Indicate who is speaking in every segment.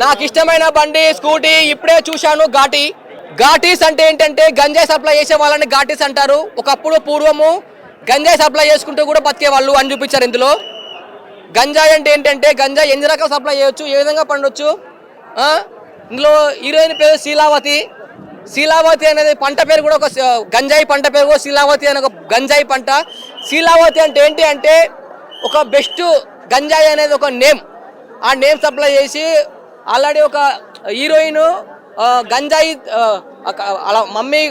Speaker 1: నాకు ఇష్టమైన బండి స్కూటీ ఇప్పుడే చూశాను ఘాటీ. ఘాటీస్ అంటే ఏంటంటే గంజాయి సప్లై చేసే వాళ్ళని ఘాటీస్ అంటారు. ఒకప్పుడు పూర్వము గంజాయి సప్లై చేసుకుంటూ కూడా బతికే వాళ్ళు అని చూపించారు ఇందులో. గంజాయి అంటే ఏంటంటే గంజాయి ఎన్ని రకాల సప్లై చేయొచ్చు ఏ విధంగా పండొచ్చు? ఇందులో హీరోయిన్ పేరు శీలావతి. శీలావతి అనేది పంట పేరు కూడా ఒక గంజాయి పంట పేరు కూడా శీలావతి అనే ఒక గంజాయి పంట. శీలావతి అంటే ఏంటి అంటే ఒక బెస్ట్ గంజాయి అనేది ఒక నేమ్. ఆ నేమ్ సప్లై చేసి ఆల్రెడీ ఒక హీరోయిన్ గంజాయి అలా మమ్మీ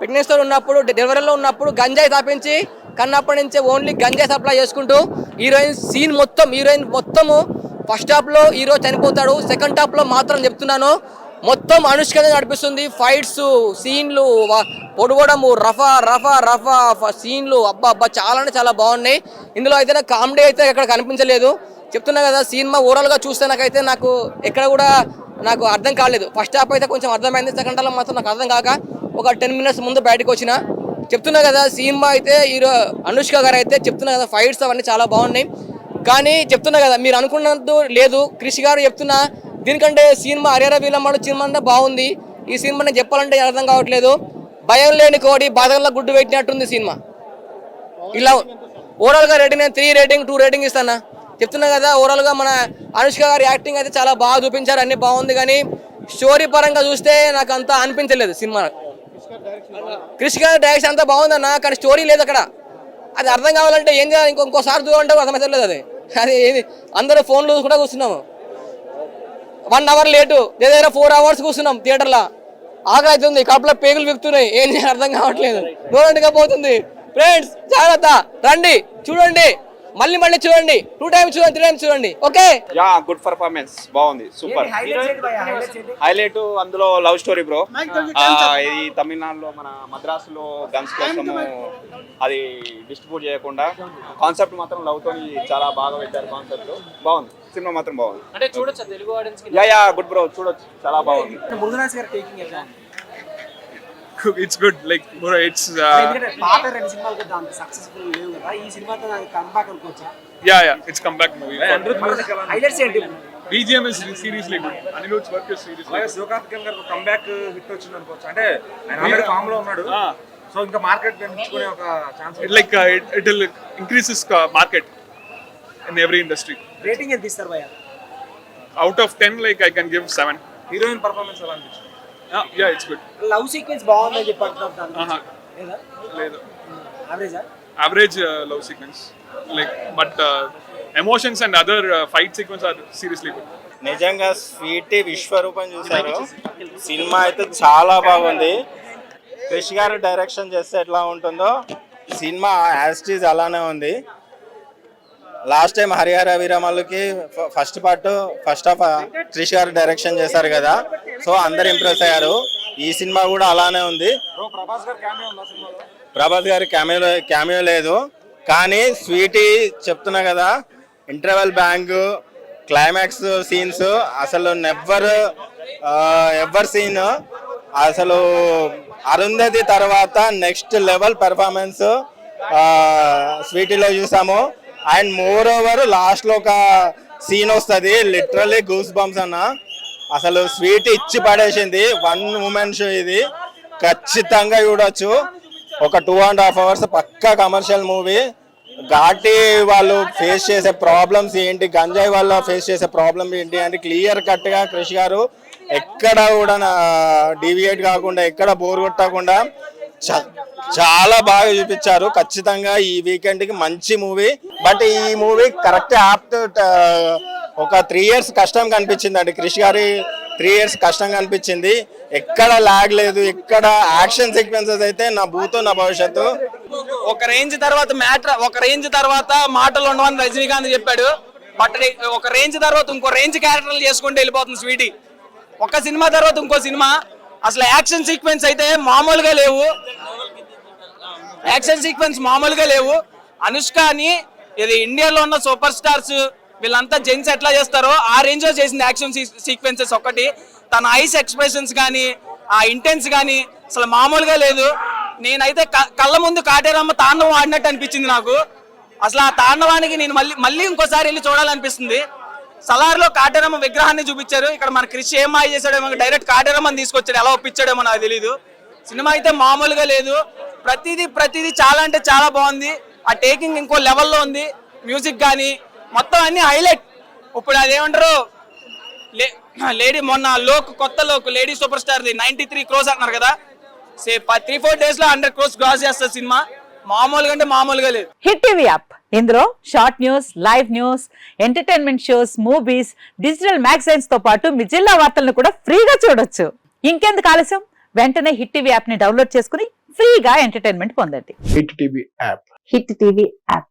Speaker 1: ఫిట్నెస్తో ఉన్నప్పుడు డెలివరీలో ఉన్నప్పుడు గంజాయి తాపించి కన్నప్పటి నుంచి ఓన్లీ గంజాయి సప్లై చేసుకుంటూ హీరోయిన్ సీన్ మొత్తం హీరోయిన్ మొత్తము ఫస్ట్ హాఫ్లో హీరో చనిపోతాడు సెకండ్ హాఫ్లో మాత్రం చెప్తున్నాను. మొత్తం అనుష్కగా నడిపిస్తుంది ఫైట్స్ సీన్లు పొడవడము రఫా రఫా రఫా ఫ- సీన్లు అబ్బా అబ్బా చాలా అంటే చాలా బాగున్నాయి. ఇందులో అయితే కామెడీ అయితే ఎక్కడ కనిపించలేదు. చెప్తున్నా కదా సినిమా ఓవరాల్గా చూస్తే నాకైతే నాకు ఎక్కడ కూడా నాకు అర్థం కాలేదు. ఫస్ట్ హాఫ్ అయితే కొంచెం అర్థమైంది సెకండ్ హాఫ్ మాత్రం నాకు అర్థం కాక ఒక టెన్ మినిట్స్ ముందు బయటకు వచ్చిన. చెప్తున్నా కదా సినిమా అయితే హీరో అనుష్క గారు అయితే చెప్తున్నా కదా ఫైట్స్ అవన్నీ చాలా బాగున్నాయి. కానీ చెప్తున్నా కదా మీరు అనుకున్నట్టు లేదు. క్రిష్ గారు చెప్తున్నా దీనికంటే సినిమా హరిహర వీలమ్మడు సినిమా అంటే బాగుంది. ఈ సినిమా నేను చెప్పాలంటే అర్థం కావట్లేదు. భయం లేని కోడి బాధల్లో గుడ్డు పెట్టినట్టుంది సినిమా. ఇలా ఓవరాల్గా రేటింగ్ నేను త్రీ రేటింగ్ టూ రేటింగ్ ఇస్తాను? చెప్తున్నా కదా ఓవరాల్గా మన అనుష్క గారి యాక్టింగ్ అయితే చాలా బాగా చూపించారు అన్ని బాగుంది కానీ స్టోరీ పరంగా చూస్తే నాకు అంత అనిపించలేదు సినిమా. క్రిష్ గారి డైరెక్షన్ అంతా బాగుందన్న కానీ స్టోరీ లేదు అక్కడ. అది అర్థం కావాలంటే ఏం చేయాలి? ఇంకొకసారి ఇంకోసారి చూడాలంటే అర్థమవుతలేదు అది. అది ఏది? అందరూ ఫోన్లు కూడా కూర్చున్నాము. వన్ అవర్ లేటు ఏదైనా ఫోర్ అవర్స్ కూర్చున్నాం థియేటర్లో ఆకలి అవుతుంది కడుపులో పేగులు విక్తున్నాయి ఏం చేయాలి అర్థం కావట్లేదు. దూరంగా పోతుంది ఫ్రెండ్స్ జాగ్రత్త. రండి చూడండి. మళ్ళీ మళ్ళీ చూడండి. టూ టైమ్స్ చూడండి త్రీ టైమ్స్ చూడండి. ఓకే
Speaker 2: యా గుడ్ పర్ఫార్మెన్స్ బాగుంది. సూపర్ హైలైట్ అందులో లవ్ స్టోరీ బ్రో ఇది తమిళనాడులో మన మద్రాసులో గన్స్ కోసము అది డిస్ట్రిబ్యూట్ చేయకుండా కాన్సెప్ట్ మాత్రం లవ్ తోని చాలా బాగా పెట్టారు కాన్సెప్ట్ బాగుంది. సినిమా మాత్రం బాగుంది.
Speaker 1: అంటే చూడొచ్చు? Telugu audience
Speaker 2: yeah yeah good bro చూడొచ్చు. చాలా బాగుంది.
Speaker 3: like bro it's uh,
Speaker 4: ఎందుకంటే పాత రెండు సినిమాలు కదా అంత సక్సెస్ఫుల్ లేవు కదా. ఈ సినిమాతో నాకు కంబ్యాక్ అనుకోవచ్చా?
Speaker 3: Yeah yeah it's comeback movie.
Speaker 4: Highlights ఏంటి?
Speaker 3: Bgm is seriously good. Anirudh's work is seriously
Speaker 5: అలాగే శివకార్తికేయన్ గారికి కంబ్యాక్ హిట్ వచ్చింది అనుకోవచ్చు? అంటే ఆయన ఆల్రెడీ ఫామ్లో ఉన్నాడు.
Speaker 3: Ah.
Speaker 5: సో ఇంకా మార్కెట్ పెంచుకునే ఒక chance
Speaker 3: increase his uh, market in every industry.
Speaker 4: Rating ఎంత ఇస్తారు
Speaker 3: out of 10 like i can give 7
Speaker 5: heroine performance ఎలా అనిపించింది?
Speaker 3: Yeah it's good.
Speaker 4: Love sequence బాగుందని చెప్పి అంటున్నారు. లేదా?
Speaker 3: లేదు.
Speaker 4: యావరేజా
Speaker 3: like but uh, emotions and other uh, fight sequence are seriously good.
Speaker 6: నిజంగా స్వీటీ విశ్వరూపం చూశారు సినిమా అయితే చాలా బాగుంది. క్రిష్ గారు డైరెక్షన్ చేస్తే ఎట్లా ఉంటుందో సినిమా యాస్టీజ్ అలానే ఉంది. Last time Harihara వీరమల్లుకి first part first half Krish గారు డైరెక్షన్ చేశారు కదా. సో అందరు ఇంప్రెస్ అయ్యారు. ఈ సినిమా కూడా అలానే ఉంది.
Speaker 5: ప్రభాస్ గారి క్యామియో
Speaker 6: క్యామియో లేదు. కానీ స్వీటీ చెప్తున్నా కదా ఇంటర్వెల్ బ్యాంక్ క్లైమాక్స్ సీన్స్ అసలు నెవ్వర్ ఎవర్ సీన్ అసలు అరుంధతి తర్వాత నెక్స్ట్ లెవెల్ పెర్ఫార్మెన్స్ స్వీటీలో చూసాము. అండ్ మోర్ ఓవర్ లాస్ట్లో ఒక సీన్ వస్తుంది లిటరలీ గూస్ బంప్స్ అన్న. అసలు స్వీట్ ఇచ్చి పడేసింది వన్ ఉమెన్ షో ఇది. ఖచ్చితంగా చూడొచ్చు. ఒక టూ అండ్ హాఫ్ అవర్స్ పక్కా కమర్షియల్ మూవీ ఘాటి వాళ్ళు ఫేస్ చేసే ప్రాబ్లమ్స్ ఏంటి? గంజాయి వాళ్ళ ఫేస్ చేసే ప్రాబ్లమ్ ఏంటి? అంటే క్లియర్ కట్గా క్రిష్ గారు ఎక్కడ కూడా డీవియేట్ కాకుండా ఎక్కడ బోర్ కొట్టకుండా చ- చాలా బాగా చూపించారు. ఖచ్చితంగా ఈ వీకెండ్కి మంచి మూవీ బట్ ఈ మూవీ కరెక్ట్ ఆప్ట్ ఒక త్రీ ఇయర్స్ కష్టం కనిపించింది అండి క్రిష్ గారి త్రీ ఇయర్స్ కష్టం కనిపించింది. ఎక్కడ లాగ్ లేదు ఎక్కడ యాక్షన్ సీక్వెన్సెస్ అయితే నా భూతో నా భవిష్యత్తు.
Speaker 1: ఒక రేంజ్ తర్వాత మ్యాటర్ ఒక రేంజ్ తర్వాత మాటలు ఉండవని రజనీకాంత్ చెప్పాడు. బట్ ఒక రేంజ్ తర్వాత ఇంకో రేంజ్ క్యారెక్టర్లు చేసుకుంటూ వెళ్ళిపోతుంది స్వీటీ. ఒక సినిమా తర్వాత ఇంకో సినిమా. అసలు యాక్షన్ సీక్వెన్స్ అయితే మామూలుగా లేవు. యాక్షన్ సీక్వెన్స్ మామూలుగా లేవు. అనుష్కని ఇది ఇండియాలో ఉన్న సూపర్ స్టార్స్ వీళ్ళంతా జెంట్స్ ఎట్లా చేస్తారో ఆ రేంజ్లో చేసింది యాక్షన్ సీక్వెన్సెస్ ఒకటి. తన ఐస్ ఎక్స్ప్రెషన్స్ కానీ ఆ ఇంటెన్స్ కానీ అసలు మామూలుగా లేదు. నేనైతే క- కళ్ళ ముందు కాటేరమ్మ తాండవం ఆడినట్టు అనిపించింది నాకు. అసలు ఆ తాండవానికి నేను మళ్ళీ మళ్ళీ ఇంకోసారి వెళ్ళి చూడాలనిపిస్తుంది.
Speaker 3: సలార్లో కాటేరమ్మ విగ్రహాన్ని చూపించారు. ఇక్కడ మన కృషి ఏం మాయ చేశాడేమో డైరెక్ట్ కాటేరమ్మని తీసుకొచ్చాడు. ఎలా ఒప్పించాడేమో నాకు తెలియదు సినిమా అయితే మామూలుగా లేదు. ప్రతిదీ ప్రతిదీ చాలా అంటే చాలా బాగుంది. ఆ టేకింగ్ ఇంకో లెవెల్లో ఉంది. మ్యూజిక్ కానీ మొత్తం అన్ని హైలైట్. ఇప్పుడు అదేమంటారు? లే లేడీ మొన్న లోక్ కొత్త Lokah lady super star the ninety three crores అంటున్నారు కదా. సే త్రీ ఫోర్ డేస్లో హండ్రెడ్ క్రోస్ క్రాస్ చేస్తుంది సినిమా. మామూలుగా అంటే మామూలుగా లేదు.
Speaker 7: Hit TV app. ఇందులో short news live news entertainment shows movies digital మ్యాగజైన్స్తో పాటు మీ జిల్లా వార్తలను కూడా ఫ్రీగా చూడొచ్చు. ఇంకెందుకు ఆలస్యం? వెంటనే హిట్ టీవీ యాప్ని డౌన్లోడ్ చేసుకుని ఫ్రీగా ఎంటర్టైన్మెంట్ పొందండి.
Speaker 8: Hit TV app.
Speaker 7: Hit TV app.